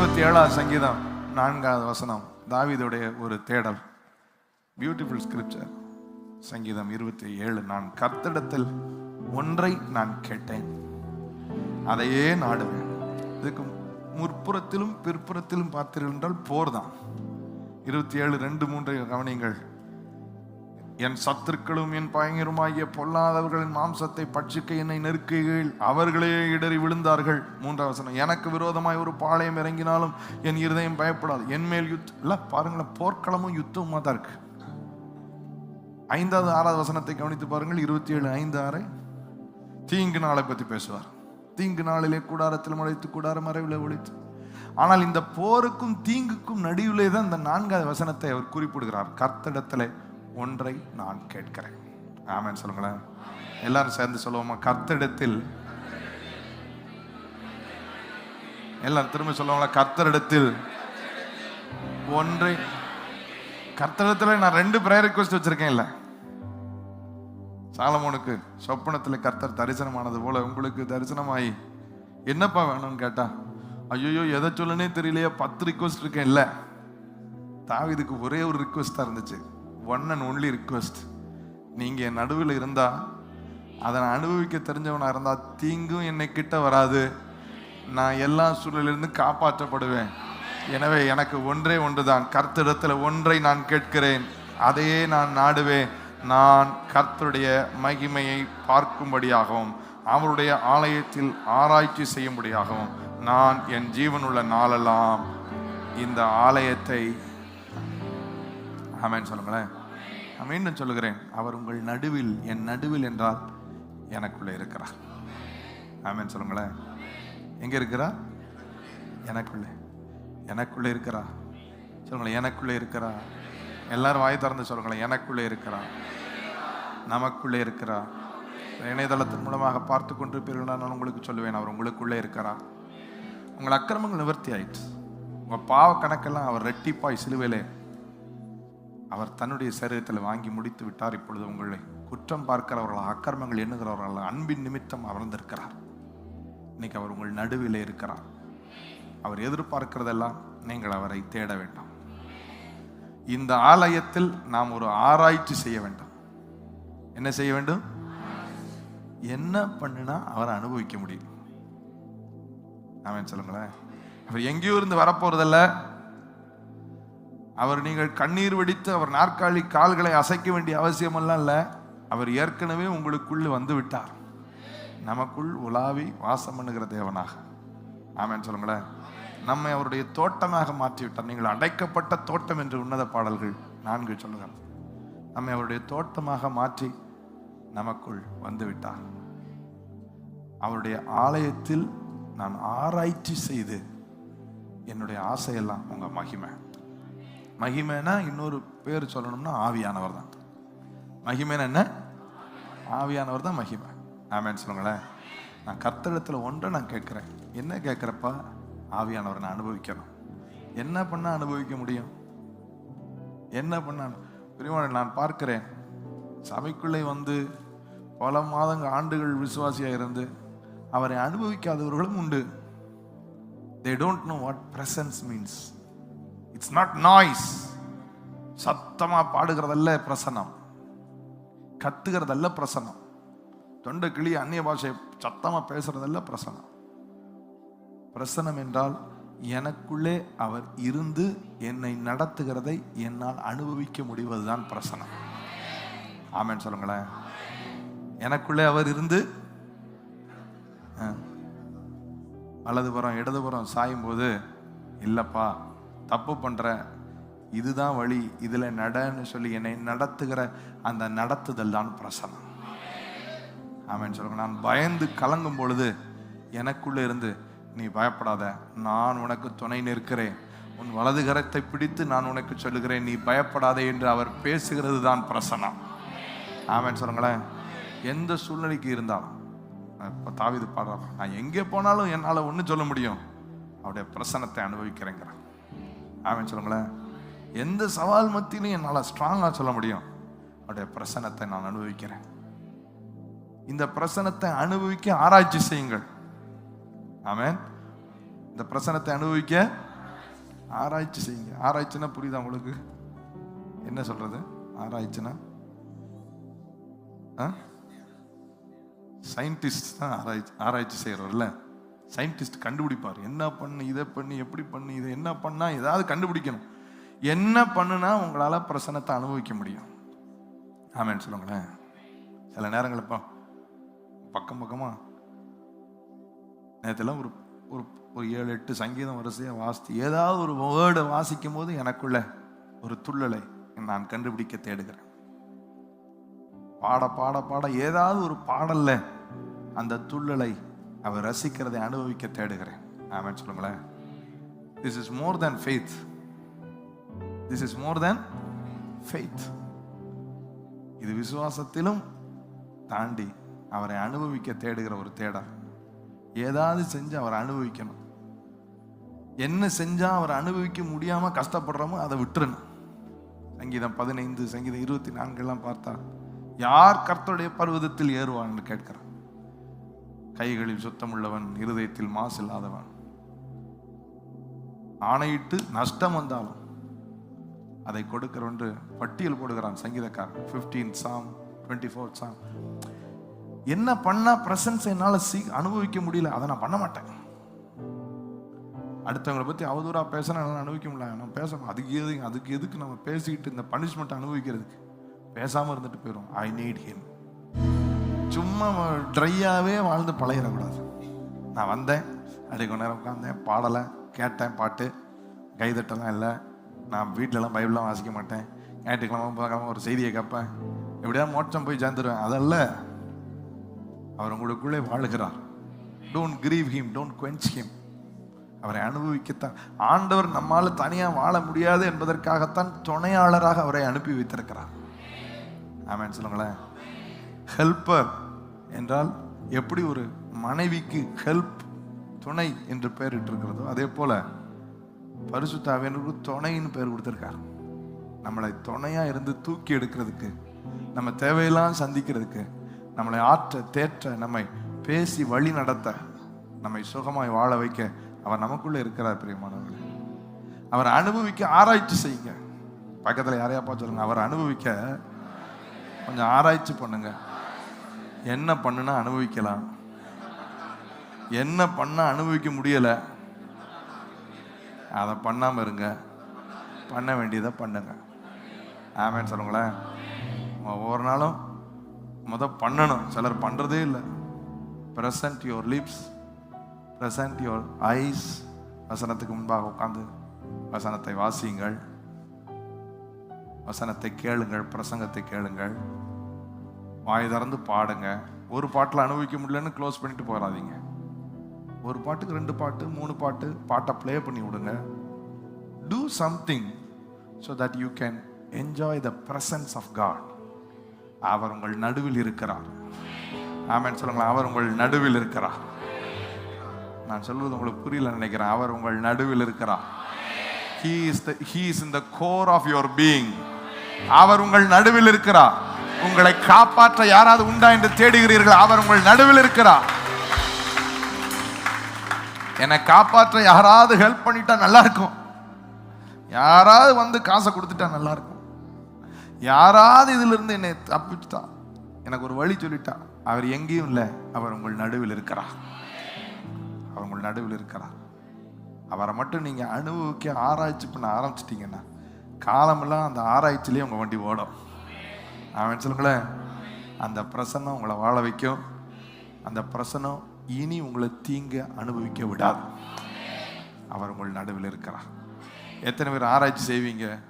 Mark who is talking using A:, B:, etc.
A: இருபத்தி ஏழாவது சங்கீதம் நான்காவது வசனம் தாவிதுடைய ஒரு தேடல். பியூட்டிஃபுல் ஸ்கிரிப்சர் சங்கீதம் இருபத்தி ஏழு நான் கர்த்தடத்தில் ஒன்றை நான் கேட்டேன். அதையே நாடுவேன். இதுக்கு முற்புறத்திலும் பிற்புறத்திலும் பார்த்தீர்கள் என்றால் போர் தான் இருபத்தி ஏழு ரெண்டு மூன்றை கவனிங்கள் என் சத்துருக்களும் என் பயங்கருமாகிய பொல்லாதவர்களின் மாம்சத்தை பட்சிக்க என்னை நெருக்குகையில் அவர்களே இடறி விழுந்தார்கள். மூன்றாவது வசனம் எனக்கு விரோதமாய் ஒரு பாளையம் இறங்கினாலும் என் இருதயம் பயப்படாது. என் மேல் யுத் இல்லை பாருங்களேன் போர்க்களமும் யுத்தமுமா தான் இருக்கு. ஐந்தாவது ஆறாவது வசனத்தை கவனித்து பாருங்கள். இருபத்தி ஏழு ஐந்து ஆறை. தீங்கு நாளை பற்றி பேசுவார். தீங்கு நாளிலே கூடாரத்தில் முளைத்து கூடாரம் மறைவில் ஒழித்து ஆனால் இந்த போருக்கும் தீங்குக்கும் நடுவிலே தான் இந்த நான்காவது வசனத்தை அவர் குறிப்பிடுகிறார். கர்த்தடத்திலே ஒன்றை நான் கேட்கிறேன். ஆமென் சொல்லுங்களேன். எல்லாரும் சேர்ந்து சொல்லுவோமா? கர்த்தரிடத்தில். எல்லாரும் திரும்ப சொல்லுவாங்களா கர்த்தரிடத்தில். ஒன்றை. கர்த்தரிடத்தில் நான் ரெண்டு ப்ரேயர் ரிக்வஸ்ட் வச்சிருக்கேன் இல்லை. சாலமோனுக்கு சொப்பனத்தில் கர்த்தர் தரிசனமானது போல உங்களுக்கு தரிசனமாயி என்னப்பா வேணும்னு கேட்டா ஐயோ எதை சொல்லனே தெரியலையே பத்து ரிக்வஸ்ட் இருக்கேன் இல்லை. தாவிதுக்கு ஒரே ஒரு ரிக்வஸ்டாக இருந்துச்சு. ஒன் அண்ட் ஒன்லி ரிக்வெஸ்ட் நீங்கள் என் நடுவில் இருந்தால் அதை நான் அனுபவிக்க தெரிஞ்சவனாக இருந்தால் தீங்கும் என்னை கிட்ட வராது. நான் எல்லா சூழலிலிருந்து காப்பாற்றப்படுவேன். எனவே எனக்கு ஒன்றே ஒன்று தான் கர்த்திடத்தில் ஒன்றை நான் கேட்கிறேன். அதையே நான் நாடுவேன். நான் கர்த்தருடைய மகிமையை பார்க்கும்படியாகவும் அவருடைய ஆலயத்தில் ஆராய்ச்சி செய்யும்படியாகவும் நான் என் ஜீவனுள்ள நாளெல்லாம் இந்த ஆலயத்தை ஆமேன்னு சொல்லுங்களேன். நான் மீண்டும் சொல்லுகிறேன் அவர் உங்கள் நடுவில் என் நடுவில் என்றால் எனக்குள்ளே இருக்கிறார். ஆமேன்னு சொல்லுங்களேன். எங்கே இருக்கிறார்? எனக்குள்ளே. எனக்குள்ளே இருக்கிறா சொல்லுங்களேன் எனக்குள்ளே இருக்கிறா எல்லாரும் வாய் திறந்து சொல்லுங்களேன் எனக்குள்ளே இருக்கிறா நமக்குள்ளே இருக்கிறா இணையதளத்தின் மூலமாக பார்த்து கொண்டிருப்பீர்கள் நான் உங்களுக்கு சொல்லுவேன் அவர் உங்களுக்குள்ளே இருக்கிறா உங்கள் அக்கிரமங்கள் நிவர்த்தி ஆயிடுச்சு உங்கள் பாவ கணக்கெல்லாம் அவர் ரெட்டிப்பாய் சிலுவையிலே அவர் தன்னுடைய சரீரத்தில் வாங்கி முடித்து விட்டார். இப்பொழுது உங்களை குற்றம் பார்க்கிறவர்கள் அக்கிரமங்கள் எண்ணுகிறவர்கள் அன்பின் நிமித்தம் அமர்ந்திருக்கிறார். இன்னைக்கு அவர் உங்கள் நடுவில் இருக்கிறார். அவர் எதிர்பார்க்கிறதெல்லாம் நீங்கள் அவரை தேட வேண்டாம். இந்த ஆலயத்தில் நாம் ஒரு ஆராய்ச்சி செய்ய வேண்டும். என்ன செய்ய வேண்டும்? என்ன பண்ணினா அவரை அனுபவிக்க முடியும்? ஆமென் சொல்லுங்களேன். அவர் எங்கேயோ இருந்து வரப்போறதில்லை. அவர் நீங்கள் கண்ணீர் வெடித்து அவர் நாற்காலி கால்களை அசைக்க வேண்டிய அவசியமெல்லாம் இல்லை. அவர் ஏற்கனவே உங்களுக்குள்ளே வந்து விட்டார் நமக்குள் உலாவி வாசம் பண்ணுகிற தேவனாக. ஆமேன்னு சொல்லுங்களேன். நம்மை அவருடைய தோட்டமாக மாற்றிவிட்டார். நீங்கள் அடைக்கப்பட்ட தோட்டம் என்று உன்னத பாடல்கள் நான்கு சொல்லுங்கள் நம்மை அவருடைய தோட்டமாக மாற்றி நமக்குள் வந்துவிட்டார். அவருடைய ஆலயத்தில் நான் ஆராய்ச்சி செய்து என்னுடைய ஆசையெல்லாம் உங்கள் மகிமை. மகிமைனா இன்னொரு பேர் சொல்லணும்னா ஆவியானவர் தான். மகிமைனா என்ன? ஆவியானவர் தான் மகிமை. ஆமேன்னு சொல்லுங்களேன். நான் கர்த்தடத்தில் ஒன்றை நான் கேட்குறேன். என்ன கேட்குறப்பா? ஆவியானவரை நான் அனுபவிக்கணும். என்ன பண்ணால் அனுபவிக்க முடியும்? என்ன பண்ண பிரிவான நான் பார்க்கிறேன். சபைக்குள்ளே வந்து பல மாதங்கள் ஆண்டுகள் விசுவாசியாக இருந்து அவரை அனுபவிக்காதவர்களும் உண்டு. They don't know what presence means it's not noise சத்தமாக பாடுகிறதல்ல பிரசனம். கத்துகிறதல்ல பிரசனம். தொண்டை கிளி அந்நிய பாஷை சத்தமாக பேசுறதல்ல பிரசனம். பிரசனம் என்றால் எனக்குள்ளே அவர் இருந்து என்னை நடத்துகிறதை என்னால் அனுபவிக்க முடிவதுதான் பிரசனம். ஆமேன்னு சொல்லுங்களேன். எனக்குள்ளே அவர் இருந்து வலதுபுறம் இடதுபுறம் சாயும் போது இல்லப்பா தப்பு பண்ணுற இதுதான் வழி இதில் நடன்னு சொல்லி என்னை நடத்துகிற அந்த நடத்துதல் தான் பிரசனம். ஆமென் சொல்லுங்க. நான் பயந்து கலங்கும் பொழுது எனக்குள்ளே இருந்து நீ பயப்படாத நான் உனக்கு துணை நிற்கிறேன். உன் வலது கரத்தை பிடித்து நான் உனக்கு சொல்லுகிறேன். நீ பயப்படாதே என்று அவர் பேசுகிறது தான் பிரசனம். ஆமென் சொல்லுங்களேன். எந்த சூழ்நிலைக்கு இருந்தாலும் இப்போ தாவிது பாடுறார் நான் எங்கே போனாலும் என்னால் ஒன்று சொல்ல முடியும். அவருடைய பிரசனத்தை அனுபவிக்கிறேங்கிறான். ஆமாம் சொல்லுங்களேன். எந்த சவால் மத்தியிலும் என்னால் ஸ்ட்ராங்காக சொல்ல முடியும். அவருடைய பிரசனத்தை நான் அனுபவிக்கிறேன். இந்த பிரசனத்தை அனுபவிக்க ஆராய்ச்சி செய்யுங்கள். ஆமேன். இந்த பிரசனத்தை அனுபவிக்க ஆராய்ச்சி செய்யுங்க ஆராய்ச்சினா புரியுதா உங்களுக்கு? என்ன சொல்றது? ஆராய்ச்சினா சயின்டிஸ்ட் தான் ஆராய்ச்சி ஆராய்ச்சி செய்கிறவர்ல சயின்டிஸ்ட் கண்டுபிடிப்பார். என்ன பண்ணு இதை பண்ணு எப்படி பண்ணு இதை என்ன பண்ணால் ஏதாவது கண்டுபிடிக்கணும். என்ன பண்ணுனா உங்களால் பிரசனத்தை அனுபவிக்க முடியும். ஆமேன்னு சொல்லுங்களேன். சில நேரங்கள் இப்போ பக்கம் பக்கமாக நேற்றுலாம் ஒரு ஒரு ஒரு ஏழு எட்டு சங்கீதம் வரிசையாக வாசித்து ஏதாவது ஒரு வேர்டை வாசிக்கும் போது எனக்குள்ள ஒரு துள்ளலை நான் கண்டுபிடிக்க தேடுகிறேன். பாட பாட பாட ஏதாவது ஒரு பாடல்ல அந்த துள்ளலை அவர் ரசிக்கிறதை அனுபவிக்க தேடுகிறேன். ஆமென் சொல்லுங்களேன். This is more than faith this is more than faith இது விசுவாசத்திலும் தாண்டி அவரை அனுபவிக்க தேடுகிற ஒரு தேடல். ஏதாவது செஞ்சு அவரை அனுபவிக்கணும். என்ன செஞ்சால் அவரை அனுபவிக்க முடியாமல் கஷ்டப்படுறோமோ அதை விட்டுறணும். சங்கீதம் பதினைந்து சங்கீதம் இருபத்தி நான்கெல்லாம் பார்த்தா யார் கர்த்தருடைய பர்வதத்தில் ஏறுவான்னு கேட்கிறான் கைகளில் சுத்தமுள்ளவன் இருதயத்தில் மாசு இல்லாதவன். ஆணையிட்டு நஷ்டம் வந்தாலும் அதை கொடுக்கிறவன் பட்டியல் போடுகிறான் சங்கீதக்காரன். 15 சாம் டுவெண்ட்டி ஃபோர் சாம் என்ன பண்ணா பிரசன்ஸ் என்னால் சீ அனுபவிக்க முடியல. அதை நான் பண்ண மாட்டேன். அடுத்தவங்களை பற்றி அவதூறா பேசினா என்னால அனுபவிக்க முடியல. நான் பேசணும் அதுக்கு எது அதுக்கு எதுக்கு நம்ம பேசிக்கிட்டு இந்த பனிஷ்மெண்ட் அனுபவிக்கிறதுக்கு? பேசாமல் இருந்துட்டு போயிடும் ஐ நீட் ஹிம் சும்மா ட்ரையாகவே வாழ்ந்து பழகிடக்கூடாது. நான் வந்தேன் அடி கொஞ்ச நேரம் உட்காந்தேன் பாடலை கேட்டேன் பாட்டு. கைதட்டெல்லாம் இல்லை. நான் வீட்டிலலாம் பைபிளெலாம் வாசிக்க மாட்டேன். ஞாயிற்றுக்கிழமை புதன்கிழமை ஒரு செய்தியை கேட்பேன். எப்படியா மோட்சம் போய் சேர்ந்துருவேன்? அதல்ல அவர் உங்களுக்குள்ளே வாழுகிறார். Don't grieve him don't quench him அவரை அனுபவிக்கத்தான். ஆண்டவர் நம்மால் தனியாக வாழ முடியாது என்பதற்காகத்தான் துணையாளராக அவரை அனுப்பி வைத்திருக்கிறார். ஆமாம் சொல்லுங்களேன். ஹெல்ப்பர் என்றால் எப்படி ஒரு மனைவிக்கு ஹெல்ப் துணை என்று பெயரிட்டு இருக்கிறதோ அதே போல பரிசுத்தாவியனுக்கு துணைன்னு பெயர் கொடுத்துருக்கார். நம்மளை துணையா இருந்து தூக்கி எடுக்கிறதுக்கு நம்ம தேவையெல்லாம் சந்திக்கிறதுக்கு நம்மளை ஆற்ற தேற்ற நம்மை பேசி வழி நடத்த நம்மை சுகமாய் வாழ வைக்க அவர் நமக்குள்ளே இருக்கிறார் பிரியமானவர்களே. அவர் அனுபவிக்க ஆராய்ச்சி செய்யுங்க. பக்கத்தில் யாரையா பார்த்து சொல்லுங்க? அவர் அனுபவிக்க கொஞ்சம் ஆராய்ச்சி பண்ணுங்கள் என்ன பண்ணுனா அனுபவிக்கலாம். என்ன பண்ணா அனுபவிக்க முடியலை. அதை பண்ணாம இருங்க. பண்ண வேண்டியதை பண்ணுங்க. ஆமேன்னு சொல்லுங்களேன். ஒவ்வொரு நாளும் முத பண்ணணும். சிலர் பண்றதே இல்லை. Present your lips present your eyes வசனத்துக்கு முன்பாக உட்காந்து வசனத்தை வாசியுங்கள். வசனத்தை கேளுங்கள். பிரசங்கத்தை கேளுங்கள். வாய் திறந்து பாடுங்க. ஒரு பாட்டில் அனுபவிக்க முடியலன்னு க்ளோஸ் பண்ணிட்டு போகாதீங்க ஒரு பாட்டுக்கு ரெண்டு பாட்டு மூணு பாட்டு பாட்டை ப்ளே பண்ணி விடுங்க. Do something so that you can enjoy the presence of God அவர் உங்கள் நடுவில் இருக்கிறார். ஆமாம் சொல்லுங்களேன். அவர் உங்கள் நடுவில் இருக்கிறார். நான் சொல்வது உங்களுக்கு புரியல நினைக்கிறேன். அவர் உங்கள் நடுவில் இருக்கிறார். He is the he is in the core of your being அவர் உங்கள் நடுவில் இருக்கிறார். உங்களை காப்பாற்ற யாராவது உண்டா என்று தேடுகிறீர்கள் அவர் உங்கள் நடுவில் இருக்கிறார். என்னை காப்பாற்ற யாராவது ஹெல்ப் பண்ணிட்டா நல்லா இருக்கும் யாராவது வந்து காசை கொடுத்துட்டா நல்லா இருக்கும் யாராவது இதிலிருந்து என்னை தப்பிச்சுட்டா. எனக்கு ஒரு வழி சொல்லிட்டா. அவர் எங்கேயும் இல்லை அவர் உங்கள் நடுவில் இருக்கிறார். அவர் உங்கள் நடுவில் இருக்கிறார். அவரை மட்டும் நீங்கள் அனுபவிக்க ஆராய்ச்சி பண்ண ஆரம்பிச்சிட்டிங்கன்னா காலமெல்லாம் அந்த ஆராய்ச்சியிலே உங்கள் வண்டி ஓடும். அவன் சொல்லுங்களேன் அந்த பிரசன்னம் உங்களை வாழ வைக்கும். அந்த பிரசன்னம் இனி உங்களை தீங்க அனுபவிக்க விடாது. அவர் உங்கள் நடுவில் இருக்கிறார். எத்தனை பேர் ஆராய்ச்சி செய்வீங்க?